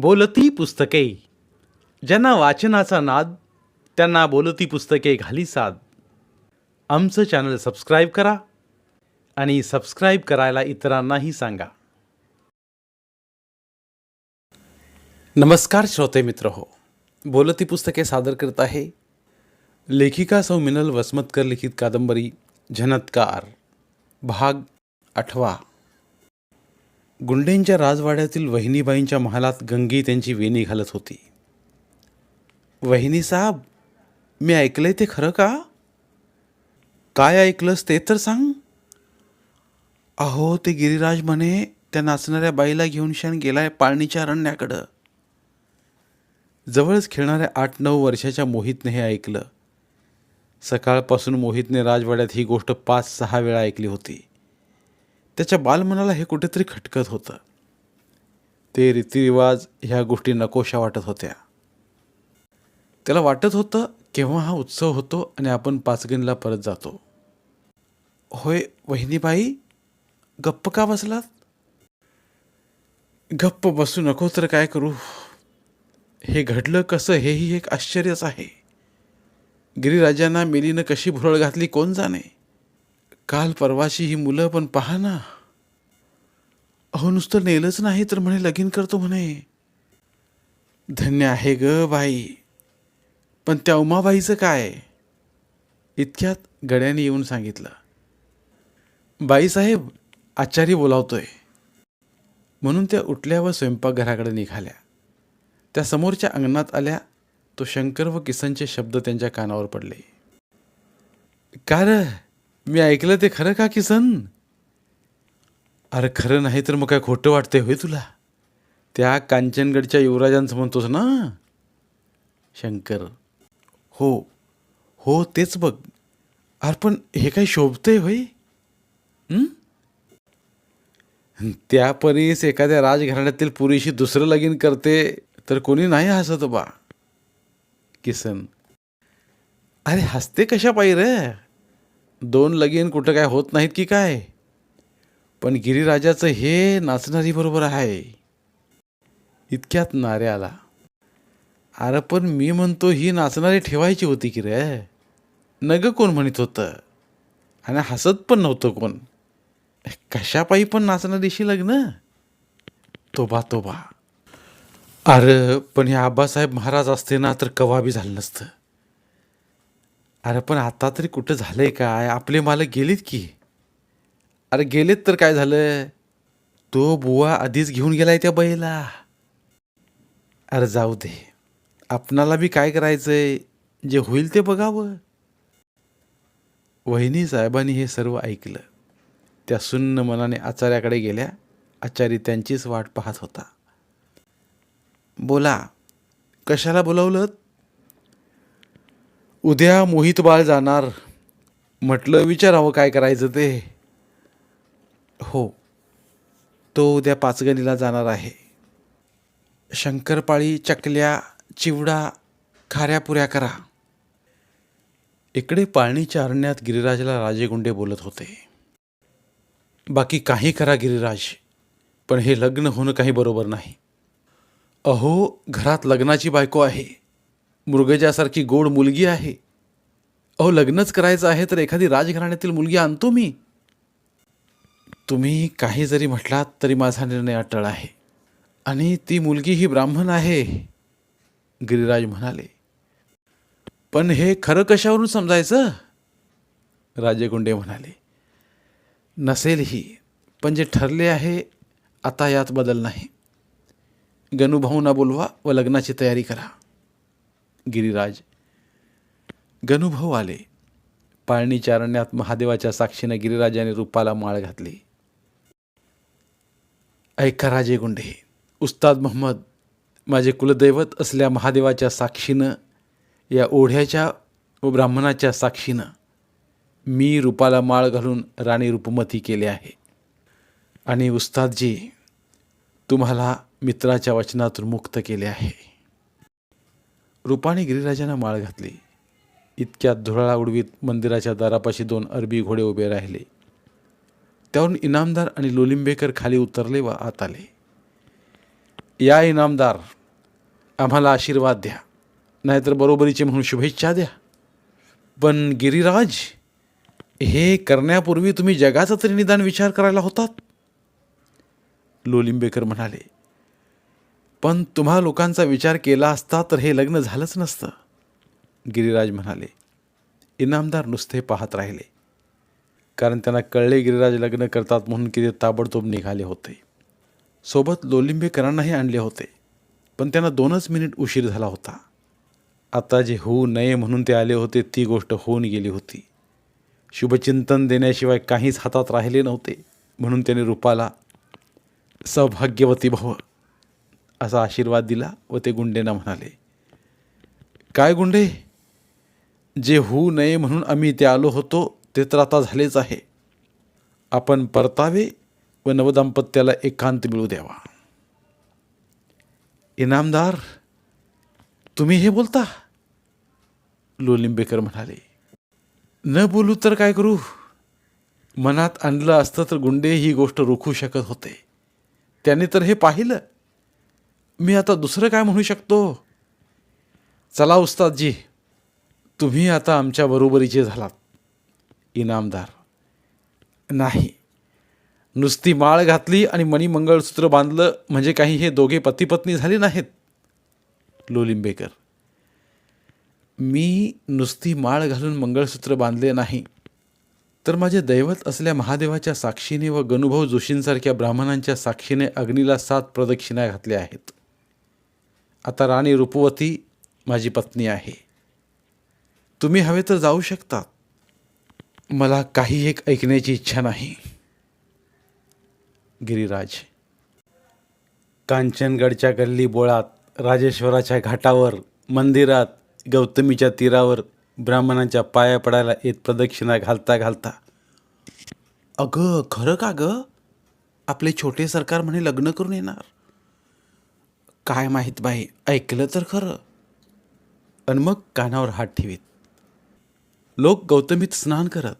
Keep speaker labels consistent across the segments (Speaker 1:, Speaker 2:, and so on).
Speaker 1: बोलती पुस्तके. ज्यांना वाचनाचा नाद त्यांना बोलती पुस्तके घाली साद. आमचं चॅनल सबस्क्राईब करा आणि सबस्क्राईब करायला इतरांनाही सांगा. नमस्कार श्रोते मित्र हो. बोलती पुस्तके सादर करत आहे लेखिका सौ मिनल वसमतकर लिखित कादंबरी झनत्कार भाग आठवा. गुंडेंच्या राजवाड्यातील वहिनीबाईंच्या महालात गंगी त्यांची वेणी घालत होती. वहिनी साहेब मी ऐकलंय ते खरं का? काय ऐकलंस ते तर सांग. अहो ते गिरिराज म्हणे त्या नाचणाऱ्या बाईला घेऊन शान गेलाय पाळणीच्या अरण्याकडं. जवळच खेळणाऱ्या आठ नऊ वर्षाच्या मोहितने हे ऐकलं. सकाळपासून मोहितने राजवाड्यात ही गोष्ट पाच सहा वेळा ऐकली होती. त्याच्या बालमनाला हे कुठेतरी खटकत होतं. ते रीतिरिवाज ह्या गोष्टी नकोशा वाटत होत्या. त्याला वाटत होतं केव्हा हा उत्सव होतो आणि आपण पाचगणला परत जातो. होय वहिनीबाई गप्प का बसलात? गप्प बसू नको तर काय करू? हे घडलं कसं हेही एक आश्चर्यच आहे. गिरिराजांना मिलीनं कशी भुरळ घातली कोण जाणे? काल परवाची ही मुलं पण पहा ना. अहो नुसतं नेलंच नाही तर म्हणे लगीन करतो म्हणे. धन्य आहे ग बाई. पण त्या उमाबाईचं काय? इतक्यात गड्याने येऊन सांगितलं. बाईसाहेब आचार्य बोलावतोय. म्हणून त्या उठल्या व स्वयंपाकघराकडे निघाल्या. त्या समोरच्या अंगणात आल्या तो शंकर व किसनचे शब्द त्यांच्या कानावर पडले. का मी ऐकलं ते खरं का किसन? अरे खरं नाही तर मग काय खोटं वाटतंय होय तुला? त्या कांचनगडच्या युवराजांचं म्हणतोस ना? शंकर. हो हो तेच बघ. अरे पण हे काय शोभतंय होय? त्या परीस एखाद्या राजघराण्यातील पुरीशी दुसरं लगीन करते तर कोणी नाही हसत बा. किसन. अरे हसते कशा पाहिजे रे? दोन लगीन कुठं काय होत नाहीत की काय? पण गिरीराजाचं हे नाचणारी बरोबर आहे. इतक्यात नारे आला. अरे पण मी म्हणतो ही नाचणारी ठेवायची होती की रे? नग कोण म्हणत होतं? आणि हसत पण नव्हतं कोण. कशापायी पण नाचणारीशी लग्न? तोबा तोबा. अरे पण हे आबासाहेब महाराज असते ना तर कवाबी झालं नसतं. अरे पण आता तरी कुठं झालंय काय? आपले मालक गेलेत की. अरे गेलेत तर काय झालं? तो बुवा आधीच घेऊन गेलाय त्या बैला अरे जाऊ दे. आपणाला बी काय करायचंय? जे होईल ते बघावं. वहिनी साहेबांनी हे सर्व ऐकलं. त्या सुन्न मनाने आचार्याकडे गेल्या. आचारी त्यांचीच वाट पाहत होता. बोला कशाला बोलावलं? उद्या मोहित बाळ जाणार. म्हटलं विचारावं काय करायचं ते. हो तो उद्या पाचगणीला जाणार आहे. शंकरपाळी चकल्या चिवडा खाऱ्या पुऱ्या करा. इकडे पाळणीच्या अरण्यात गिरिराजला राजेगुंडे बोलत होते. बाकी काही करा गिरिराज पण हे लग्न होणं काही बरोबर नाही. अहो घरात लग्नाची बायको आहे. मृगजासारखी गोड मुलगी आहे. अहो लग्नच करायचं आहे तर एखादी राजघराण्यातील मुलगी आणतो मी. तुम्ही काही जरी म्हटलात तरी माझा निर्णय अटळ आहे. आणि ती मुलगी ही ब्राह्मण आहे गिरिराज म्हणाले. पण हे खरं कशावरून समजायचं? राजेगुंडे म्हणाले. नसेलही पण जे ठरले आहे आता यात बदल नाही. गणूभाऊंना बोलवा व लग्नाची तयारी करा. गिरिराज. गणुभाऊ आले. पाळणीच्या अरण्यात महादेवाच्या साक्षीने गिरिराजाने रूपाला माळ घातली. ऐका राजे गुंडे उस्ताद मोहम्मद माझे कुलदैवत असल्या महादेवाच्या साक्षीनं या ओढ्याच्या व ब्राह्मणाच्या साक्षीनं मी रूपाला माळ घालून राणी रूपमती केले आहे. आणि उस्तादजी तुम्हाला मित्राच्या वचनातून मुक्त केले आहे. रूपाने गिरिराजांना माळ घातली. इतक्यात धुराळा उडवीत मंदिराच्या दारापाशी दोन अरबी घोडे उभे राहिले. त्यावरून इनामदार आणि लोलिंबेकर खाली उतरले व आत आले. या इनामदार आम्हाला आशीर्वाद द्या. नाहीतर बरोबरीचे म्हणून शुभेच्छा द्या. पण गिरिराज हे करण्यापूर्वी तुम्ही जगाचा तरी निदान विचार करायला होतात. लोलिंबेकर म्हणाले पण तुम्हा लोकांचा विचार केला असता तर हे लग्न झालंच नसतं. गिरिराज म्हणाले इनामदार नुसते पाहत राहिले. कारण त्यांना कळले गिरिराज लग्न करतात म्हणून की ते ताबडतोब निघाले होते. सोबत लोलिंबेकरांनाही आणले होते पण त्यांना दोनच मिनिट उशीर झाला होता. आता जे होऊ नये म्हणून ते आले होते ती गोष्ट होऊन गेली होती. शुभचिंतन देण्याशिवाय काहीच हातात राहिले नव्हते म्हणून त्याने रूपाला सौभाग्यवती भव असा आशीर्वाद दिला व ते गुंडेंना म्हणाले काय गुंडे? जे होऊ नये म्हणून आम्ही ते आलो होतो ते तर आता झालेच आहे. आपण परतावे व नवदाम्पत्याला एकांत मिळू द्यावा. इनामदार तुम्ही हे बोलता? लोलिंबेकर म्हणाले न बोलू तर काय करू? मनात आणलं असतं तर गुंडे ही गोष्ट रोखू शकत होते. त्याने तर हे पाहिलं. मी आता दुसरं काय म्हणू शकतो? चला उस्तादजी तुम्ही आता आमच्या बरोबरीचे झालात इनामदार. नाही. नुसती माळ घातली आणि मणिमंगळसूत्र बांधलं म्हणजे काही हे दोघे पतीपत्नी झाले नाहीत लोलिंबेकर. मी नुसती माळ घालून मंगळसूत्र बांधले नाही तर माझे दैवत असल्या महादेवाच्या साक्षीने व गणुभाऊ जोशींसारख्या ब्राह्मणांच्या साक्षीने अग्नीला सात प्रदक्षिणा घातल्या आहेत. आता राणी रूपवती माझी पत्नी आहे. तुम्ही हवे तर जाऊ शकता मला काही एक ऐकण्याची इच्छा नाही. गिरिराज. कांचनगडच्या गल्ली बोळात राजेश्वराच्या घाटावर मंदिरात गौतमीच्या तीरावर ब्राह्मणांच्या पाया पडायला येत प्रदक्षिणा घालता घालता. अगं खरं का गं? आपले छोटे सरकार म्हणे लग्न करून येणार. काय माहीत बाई ऐकलं तर खरं. आणि मग कानावर हात ठेवीत. लोक गौतमीत स्नान करत.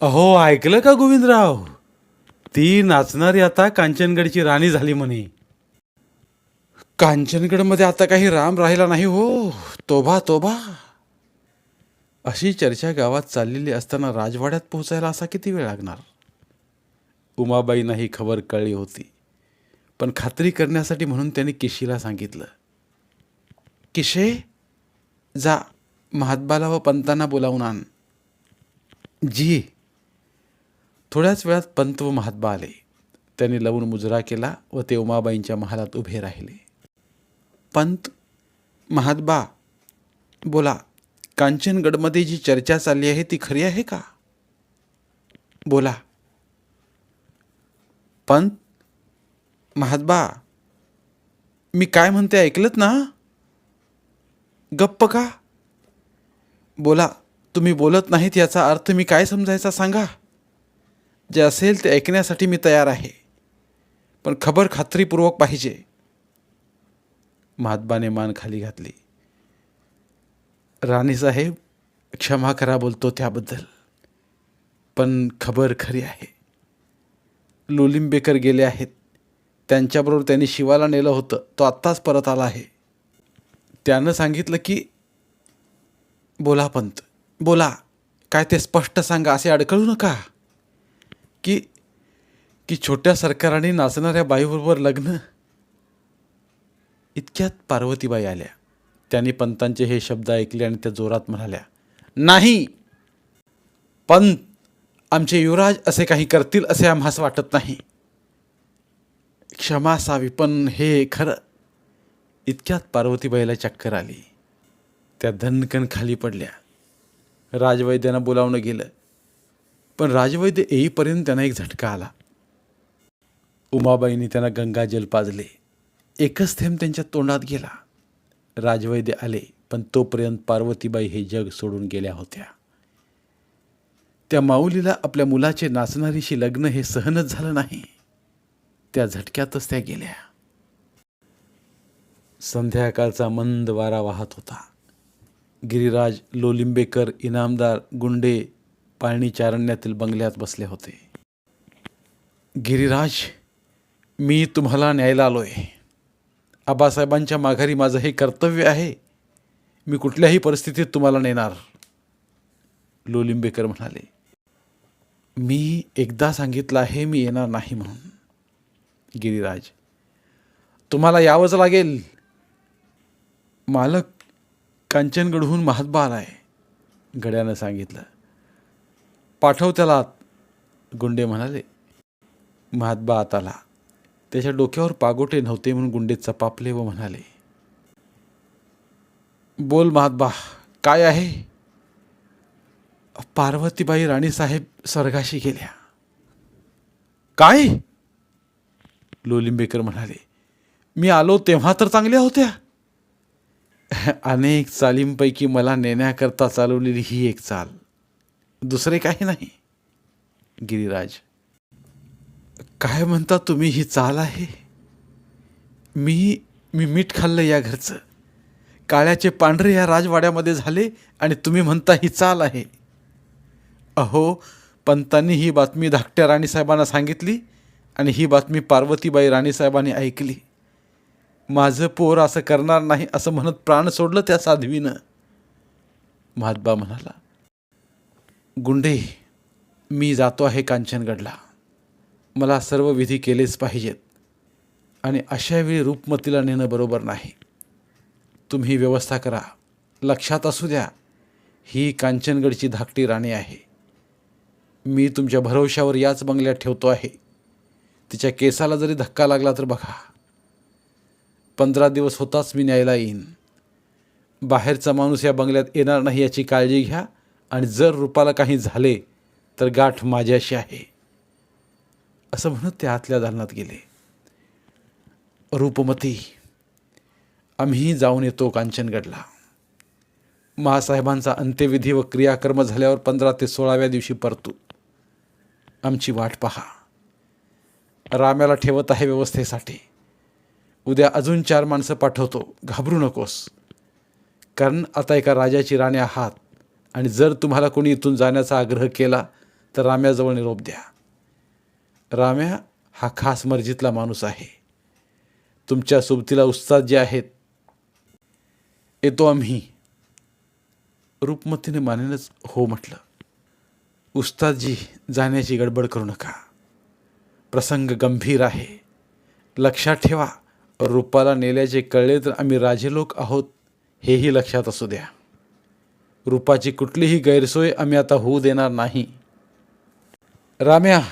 Speaker 1: अहो ऐकलं का गोविंदराव? ती नाचणारी आता कांचनगडची राणी झाली म्हणे. कांचनगडमध्ये आता काही राम राहिला नाही हो तोबा तोबा अशी चर्चा गावात चाललेली असताना राजवाड्यात पोहोचायला असा किती वेळ लागणार? उमाबाईंना ही खबर कळली होती. पण खात्री करण्यासाठी म्हणून त्यांनी किशीला सांगितलं. किशे जा महात्बाला व पंतांना बोलावून आण. जी थोड्याच वेळात पंत व महात्बा आले. त्यांनी लवून मुजरा केला व ते उमाबाईंच्या महालात उभे राहिले. पंत महात्बा बोला कांचनगडमध्ये जी चर्चा चालली आहे ती खरी आहे का? बोला. पंत महात्बा मी काय म्हणते ऐकलत ना? गप्प का? बोला तुम्ही बोलत नाहीत याचा अर्थ मी काय समजायचा सांगा? जे असेल ते ऐकण्यासाठी मी तयार आहे पण खबर खात्रीपूर्वक पाहिजे. महात्माने मान खाली घातली. राणीसाहेब क्षमा करा बोलतो त्याबद्दल पण खबर खरी आहे. लोलिंबेकर गेले आहेत. त्यांच्याबरोबर त्यांनी शिवाला नेलं होतं. तो आत्ताच परत आला आहे. त्यानं सांगितलं की बोला पंत बोला. काय ते स्पष्ट सांगा असे अडकळू नका. की की छोट्या सरकाराने नाचणाऱ्या बाईबरोबर लग्न. इतक्यात पार्वतीबाई आल्या. त्यांनी पंतांचे हे शब्द ऐकले आणि त्या जोरात म्हणाल्या नाही. पंत आमचे युवराज असे काही करतील असे आम्हास वाटत नाही. क्षमा असावी पण हे खरं इतक्यात पार्वतीबाईला चक्कर आली. त्या धनकन खाली पडल्या. राजवैद्यांना बोलावणं गेलं. पण राजवैद्य येईपर्यंत त्यांना एक झटका आला. उमाबाईंनी त्यांना गंगाजल पाजले. एकच थेंब त्यांच्या तोंडात गेला. राजवैद्य आले पण तोपर्यंत पार्वतीबाई हे जग सोडून गेल्या होत्या. त्या माऊलीला आपल्या मुलाचे नाचणारीशी लग्न हे सहनच झालं नाही. त्या झटक्यातच त्या गेल्या. संध्याकाळचा मंद वारा वाहत होता. गिरिराज लोलिंबेकर इनामदार गुंडे पाळणी चारण्यातील बंगल्यात बसले होते. गिरिराज मी तुम्हाला न्यायला आलो आहे आबासाहेबांच्या माघारी माझं हे कर्तव्य आहे. मी कुठल्याही परिस्थितीत तुम्हाला नेणार. लोलिंबेकर म्हणाले मी एकदा सांगितलं आहे मी येणार नाही म्हणून. गिरीराज. तुम्हाला यावंच लागेल. मालक कांचनगडहून महात्बा आलाय गड्यानं सांगितलं. पाठव त्याला गुंडे म्हणाले. महात्बा आत आला. त्याच्या डोक्यावर पागोटे नव्हते म्हणून गुंडे चपापले व म्हणाले. बोल महात्बा काय आहे? पार्वतीबाई राणीसाहेब स्वर्गाशी गेल्या. काय? लोलिंबेकर म्हणाले मी आलो तेव्हा तर चांगल्या होत्या. अनेक चालींपैकी मला नेण्याकरता चालवलेली ही एक चाल. दुसरे काही नाही. गिरिराज काय म्हणता तुम्ही ही चाल आहे? मी मी मीठ खाल्लं या घरचं. काळ्याचे पांढरे या राजवाड्यामध्ये झाले आणि तुम्ही म्हणता ही चाल आहे. अहो पंतांनी ही बातमी धाकट्या राणीसाहेबांना सांगितली. आणि ही बातमी पार्वतीबाई राणीसाहेबांनी ऐकली. माझं पोर असं करणार नाही असं म्हणत प्राण सोडलं त्या साध्वीनं. महात्बा म्हणाला गुंडे मी जातो आहे कांचनगडला. मला सर्व विधी केलेच पाहिजेत. आणि अशावेळी रूपमतीला नेणं बरोबर नाही. तुम्ही व्यवस्था करा. लक्षात असू द्या ही कांचनगडची धाकटी राणी आहे. मी तुमच्या भरवशावर याच बंगल्यात ठेवतो आहे. तिच्या केसाला जरी धक्का लागला तर बघा. पंधरा दिवस होताच मी न्यायला येईन. बाहेरचा माणूस या बंगल्यात येणार नाही याची काळजी घ्या आणि जर रूपाला काही झाले तर गाठ माझ्याशी आहे. असं म्हणत ते आतल्या दालनात गेले. रूपमती आम्ही जाऊन येतो कांचनगडला. महासाहेबांचा अंत्यविधी व क्रियाकर्म झाल्यावर पंधरा ते सोळाव्या दिवशी परतू. आमची वाट पहा. राम्याला ठेवत आहे व्यवस्थेसाठी. उद्या अजून चार माणसं पाठवतो. घाबरू नकोस. कारण आता एका राजाची राणी आहात. आणि जर तुम्हाला कोणी इथून जाण्याचा आग्रह केला तर राम्याजवळ निरोप द्या. राम्या हा खास मर्जीतला माणूस आहे. तुमच्या सोबतीला उस्ताद जे आहेत येतो आम्ही. रूपमतीने मानेनच हो म्हटलं. उस्तादजी जाण्याची गडबड करू नका. प्रसंग गंभीर आहे. लक्षात ठेवा रूपाला नेल्याचे कळले तर आम्ही राजे लोक आहोत हेही लक्षात असू द्या. रूपाची कुठलीही गैरसोय आम्ही आता होऊ देणार नाही. राम्या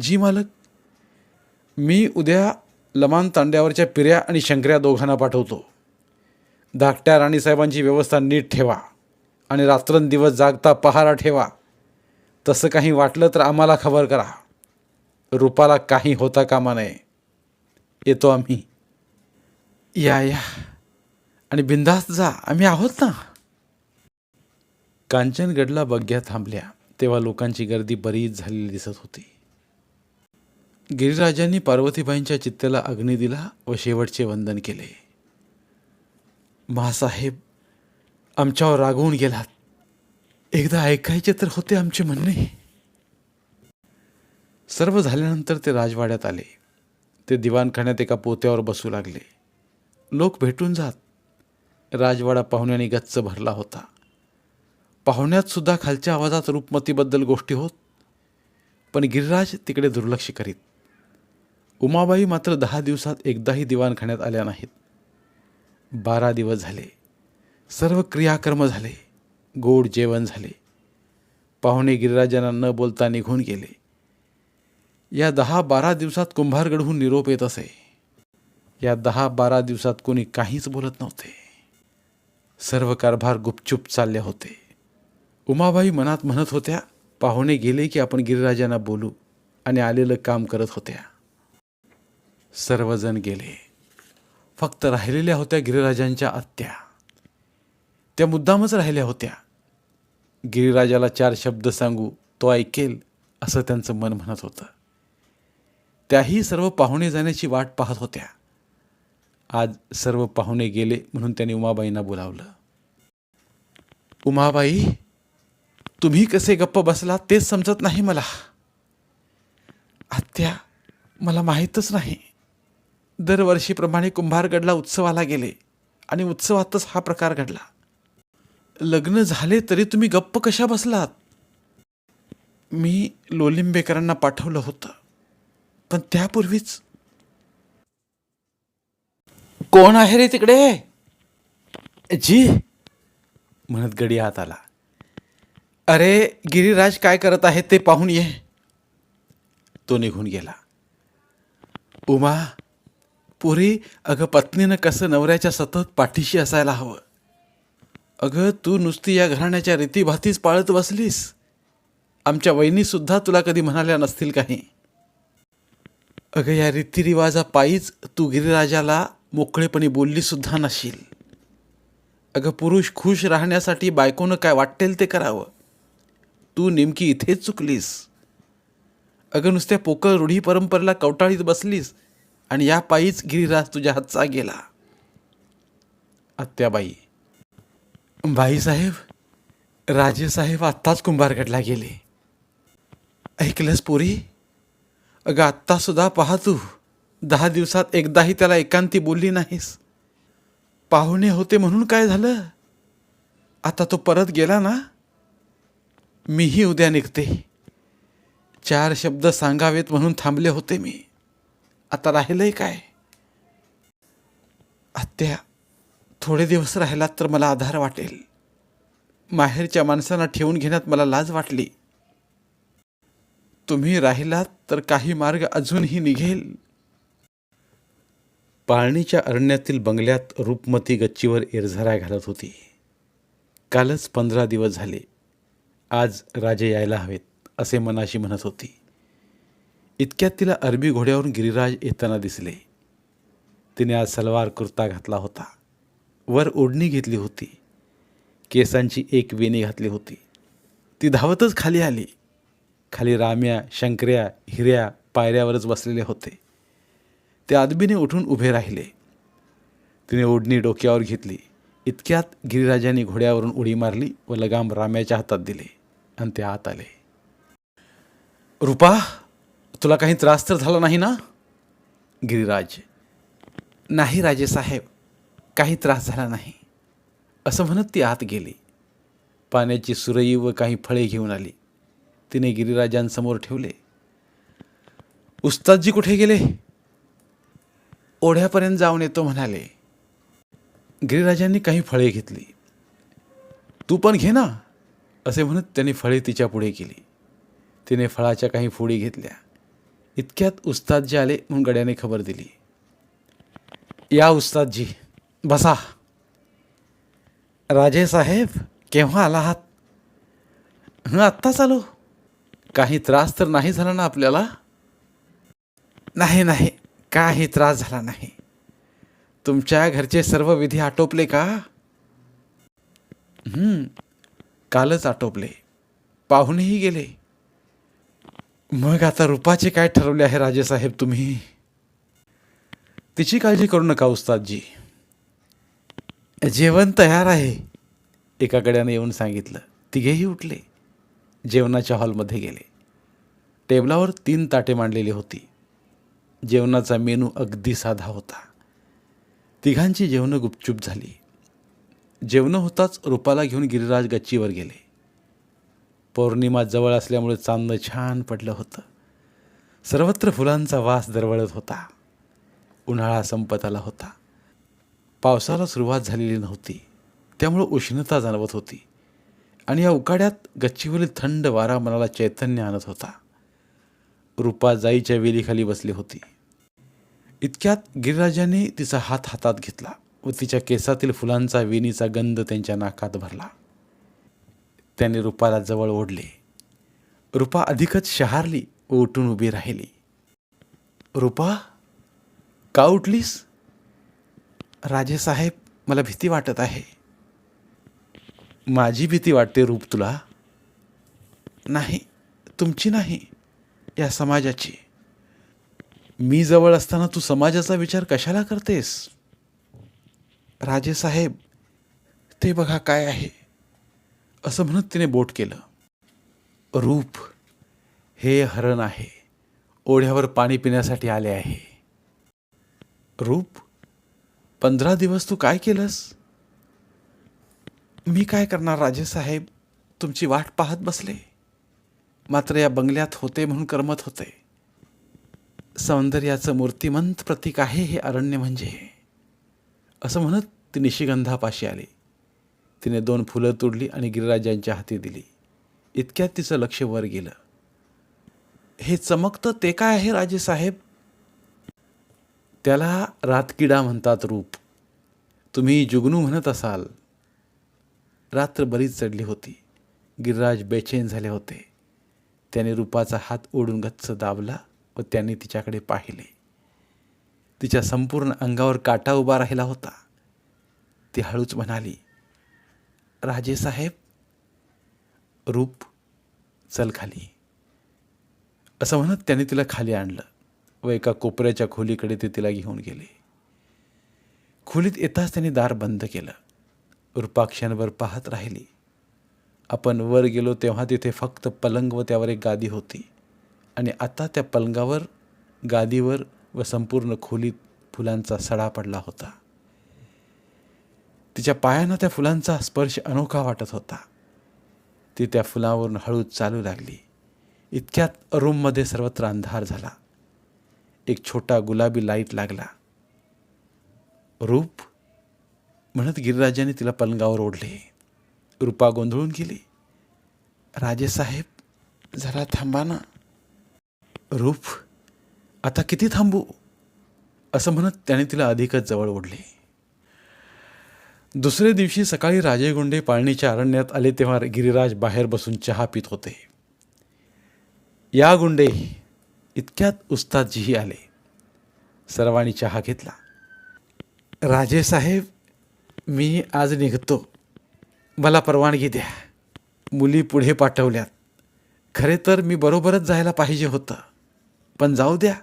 Speaker 1: जी मालक मी उद्या लमान तांड्यावरच्या पिऱ्या आणि शंकऱ्या दोघांना पाठवतो. धाकट्या राणीसाहेबांची व्यवस्था नीट ठेवा आणि रात्रंदिवस जागता पहारा ठेवा. तसं काही वाटलं तर आम्हाला खबर करा. रूपाला काही होता कामा नये. येतो आम्ही. या या. आणि बिंदास्त जा. आम्ही आहोत ना. कांचनगडला बग्या थांबल्या. तेव्हा लोकांची गर्दी बरीच झालेली दिसत होती. गिरिराजांनी पार्वतीबाईंच्या चित्तेला अग्नी दिला व शेवटचे वंदन केले. मासाहेब आमच्यावर रागवून गेलात. एकदा ऐकायचे तर होते आमचे म्हणणे. सर्व झाल्यानंतर ते राजवाड्यात आले. ते दिवाणखान्यात एका पोत्यावर बसू लागले. लोक भेटून जात. राजवाडा पाहुण्याने गच्च भरला होता. पाहुण्यातसुद्धा खालच्या आवाजात रूपमतीबद्दल गोष्टी होत. पण गिरिराज तिकडे दुर्लक्ष करीत. उमाबाई मात्र दहा दिवसात एकदाही दिवाणखान्यात आल्या नाहीत. बारा दिवस झाले. सर्व क्रियाकर्म झाले. गोड जेवण झाले. पाहुणे गिरिराजांना न बोलता निघून गेले. या दहा बारा दिवसात कुंभारगडहून निरोप येत असे. या दहा बारा दिवसात कोणी काहीच बोलत नव्हते. सर्व कारभार गुपचूप चालले होते. उमाबाई मनात म्हणत होत्या पाहुणे गेले की आपण गिरिराजांना बोलू आणि आलेलं काम करत होत्या. सर्वजण गेले. फक्त राहिलेल्या होत्या गिरिराजांच्या आत्या. त्या मुद्दामच राहिल्या होत्या. गिरिराजाला चार शब्द सांगू तो ऐकेल असं त्यांचं मन म्हणत होतं. त्याही सर्व पाहुणे जाण्याची वाट पाहत होत्या. आज सर्व पाहुणे गेले म्हणून त्यांनी उमाबाईंना बोलावलं. उमाबाई तुम्ही कसे गप्प बसला तेच समजत नाही मला. आत्या मला माहीतच नाही. दरवर्षीप्रमाणे कुंभारगडला उत्सवाला गेले आणि उत्सवातच हा प्रकार घडला. लग्न झाले तरी तुम्ही गप्प कशा बसलात? मी लोलिंबेकरांना पाठवलं होतं. पण त्यापूर्वीच. कोण आहे रे तिकडे? जी. म्हणत गडी हात आला. अरे गिरिराज काय करत आहे ते पाहून ये. तो निघून गेला. उमा पुरी अगं पत्नीनं कसं नवऱ्याच्या सतत पाठीशी असायला हवं. अगं तू नुसती या घराण्याच्या रीतीभातीच पाळत बसलीस. आमच्या वहिनीसुद्धा तुला कधी म्हणाल्या नसतील काही. अगं या रीतिरिवाजा पायीच तू गिरिराजाला मोकळेपणी बोललीसुद्धा नशील. अगं पुरुष खुश राहण्यासाठी बायकोनं काय वाटेल ते करावं. तू नेमकी इथेच चुकलीस. अगं नुसत्या पोकळ रूढी परंपरेला कवटाळीत बसलीस आणि या पायीच गिरिराज तुझ्या हातचा गेला. आत्याबाई. बाईसाहेब राजेसाहेब आत्ताच कुंभारगडला गेले. ऐकलंस पोरी? अगं आत्तासुद्धा पहा तू. दहा दिवसात एकदाही त्याला एकांती बोलली नाहीस. पाहुणे होते म्हणून काय झालं? आता तो परत गेला ना? मीही उद्या निघते. चार शब्द सांगावेत म्हणून थांबले होते मी. आता राहिलंय काय? आत्या थोडे दिवस राहिलात तर मला आधार वाटेल. माहेरच्या माणसांना ठेवून घेण्यात मला लाज वाटली. तुम्ही राहिलात तर काही मार्ग अजूनही निघेल. पाळणीच्या अरण्यातील बंगल्यात रूपमती गच्चीवर एरझरा घालत होती. कालच पंधरा दिवस झाले. आज राजे यायला हवेत असे मनाशी म्हणत होती. इतक्यात तिला अरबी घोड्यावरून गिरिराज येताना दिसले. तिने आज सलवार कुर्ता घातला होता. वर ओढणी घेतली होती. केसांची एक वेणी घातली होती. ती धावतच खाली आली. खाली राम्या शंकर्या हिऱ्या पायऱ्यावरच बसलेले होते. ते आदबीने उठून उभे राहिले. तिने ओढणी डोक्यावर घेतली. इतक्यात गिरीराजाने घोड्यावरून उडी मारली व लगाम राम्याच्या हातात दिले आणि ते आत आले. रुपा तुला काही त्रास तर झाला नाही ना? गिरिराज नाही राजेसाहेब काही त्रास झाला नाही. असं म्हणत ती आत गेली. पाण्याची सुरई व काही फळे घेऊन आली. तिने गिरिराजांसमोर ठेवले. उस्तादजी कुठे गेले? ओढ्यापर्यंत जाऊन येतो म्हणाले. गिरिराजांनी काही फळे घेतली. तू पण घे ना असे म्हणत त्यांनी फळे तिच्या पुढे केली. तिने फळाच्या काही फोडी घेतल्या. इतक्यात उस्तादजी आले म्हणून गड्याने खबर दिली. या उस्तादजी बसा. राजे साहेब केव्हा आला आहात? हं आत्ताच आलो. काही त्रास तर नाही झाला ना आपल्याला? नाही नाही. काही त्रास झाला नाही. तुमच्या घरचे सर्व विधी आटोपले का? कालच आटोपले. पाहुणेही गेले. मग आता रूपाचे काय ठरवले आहे राजेसाहेब तुम्ही? तिची काळजी करू नका उस्तादजी. जेवण तयार आहे. एका गड्याने येऊन सांगितलं. तिघेही उठले. जेवणाच्या हॉलमध्ये गेले. टेबलावर तीन ताटे मांडलेली होती. जेवणाचा मेनू अगदी साधा होता. तिघांची जेवणं गुपचूप झाली. जेवणं होताच रुपाला घेऊन गिरिराज गच्चीवर गेले. पौर्णिमा जवळ असल्यामुळे चांदणं छान पडलं होतं. सर्वत्र फुलांचा वास दरवळत होता. उन्हाळा संपत आला होता. पावसाला सुरुवात झालेली नव्हती. त्यामुळं उष्णता जाणवत होती. आणि या उकाड्यात गच्चीवरील थंड वारा मनाला चैतन्य आणत होता. रूपा जाईच्या वेलीखाली बसली होती. इतक्यात गिरिराजाने तिचा हात हातात घेतला व तिच्या केसातील फुलांचा वेणीचा गंध त्यांच्या नाकात भरला. त्याने रूपाला जवळ ओढले. रूपा अधिकच शहारली व उठून उभी राहिली. रूपा का उठलीस? राजेसाहेब मला भीती वाटत आहे. माझी भीती वाटते रूप तुला. नाही तुमची नाही या समाजाची. मी जवळ असताना तू समाजाचा विचार कशाला करतेस? राजेसाहेब ते बघा काय आहे. असं म्हणत तिने बोट केलं. रूप हे हरण आहे. ओढ्यावर पाणी पिण्यासाठी आले आहे. रूप पंधरा दिवस तू काय केलंस? मी काय करणार राजेसाहेब तुमची वाट पाहत बसले. मात्र या बंगल्यात होते म्हणून करमत होते. सौंदर्याचं मूर्तिमंत प्रतीक आहे हे अरण्य म्हणजे. असं म्हणत ती निशिगंधापाशी आली. तिने दोन फुलं तोडली आणि गिरिराजांच्या हाती दिली. इतक्यात तिचं लक्ष वर गेलं. हे चमकतं ते काय आहे राजेसाहेब त्याला रातकिडा म्हणतात रूप. तुम्ही जुगनू म्हणत असाल. रात्र बरीच चढली होती. गिरिराज बेचैन झाले होते. त्याने रूपाचा हात ओढून गच्च दाबला व त्यांनी तिच्याकडे पाहिले. तिच्या संपूर्ण अंगावर काटा उभा राहिला होता. ती हळूच म्हणाली राजेसाहेब रूप चल खाली. असं म्हणत त्याने तिला खाली आणलं व एका कोपऱ्याच्या खोलीकडे ते तिला घेऊन गेले. खोलीत येताच त्याने दार बंद केलं. रूपाक्षांवर क्षणभर पाहत राहिली. आपण वर गेलो तेव्हा तिथे फक्त पलंग व त्यावर एक गादी होती. आणि आता त्या पलंगावर गादीवर व संपूर्ण खोलीत फुलांचा सडा पडला होता. तिच्या पायांना त्या फुलांचा स्पर्श अनोखा वाटत होता. ती त्या फुलावरून हळू चालू लागली. इतक्यात रूममध्ये सर्वत्र अंधार झाला. एक छोटा गुलाबी लाइट लागला. रूप म्हणत गिरिराजाने तिला पलंगावर ओढले. रूपा गोंधळून गेली. राजेसाहेब जरा थांबा ना. रूप आता किती थांबू? असं म्हणत त्याने तिला अधिकच जवळ ओढले. दुसऱ्या दिवशी सकाळी राजेगुंडे पाळणीच्या अरण्यात आले तेव्हा गिरिराज बाहेर बसून चहा पित होते. या गुंडे इतक्यात उस्तादजीही आले. सर्वांनी चहा घेतला. राजेसाहेब मी आज निघतो. मला परवानगी द्या. मुली पुढे पाठवल्यात. खरे तर मी बरोबरच जायला पाहिजे होतं. पण जाऊ द्या.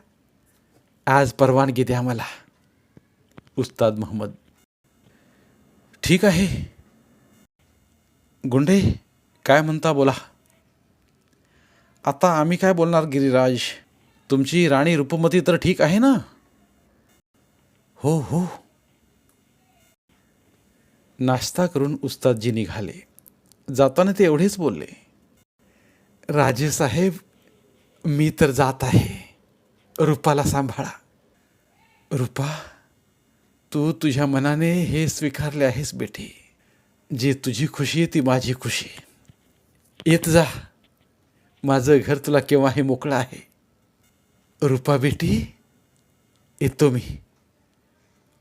Speaker 1: आज परवानगी द्या मला. उस्ताद मोहम्मद. ठीक आहे. गुंडे काय म्हणता बोला. आता आम्ही काय बोलणार गिरिराज? तुमची राणी रूपमती तर ठीक आहे ना? हो हो. नाश्ता करून उस्तादजी निघाले. जाताना ते एवढेच बोलले राजेसाहेब मी तर जात आहे. रूपाला सांभाळा. रूपा तू तुझ्या मनाने हे स्वीकारले आहेस बेटी. जी तुझी खुशी आहे ती माझी खुशी. येत जा. माझं घर तुला केव्हा हे मोकळं आहे. रूपा बेटी येतो मी.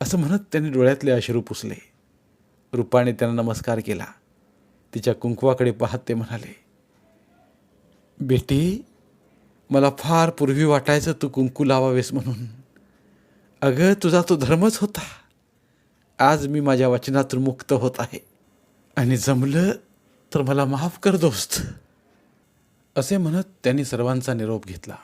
Speaker 1: असं म्हणत त्याने डोळ्यातले अश्रू पुसले. रूपाने त्यांना नमस्कार केला. तिच्या कुंकवाकडे पाहत ते म्हणाले बेटी मला फार पूर्वी वाटायचं तू कुंकू लावावेस म्हणून. अगं तुझा तो धर्मच होता. आज मी माझ्या वचनातून मुक्त होत आहे. आणि जमलं तर मला माफ कर दोस्त. असे म्हणत त्यांनी सर्वांचा निरोप घेतला.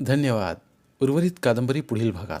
Speaker 1: धन्यवाद. उर्वरित कादंबरी पुढील भागात.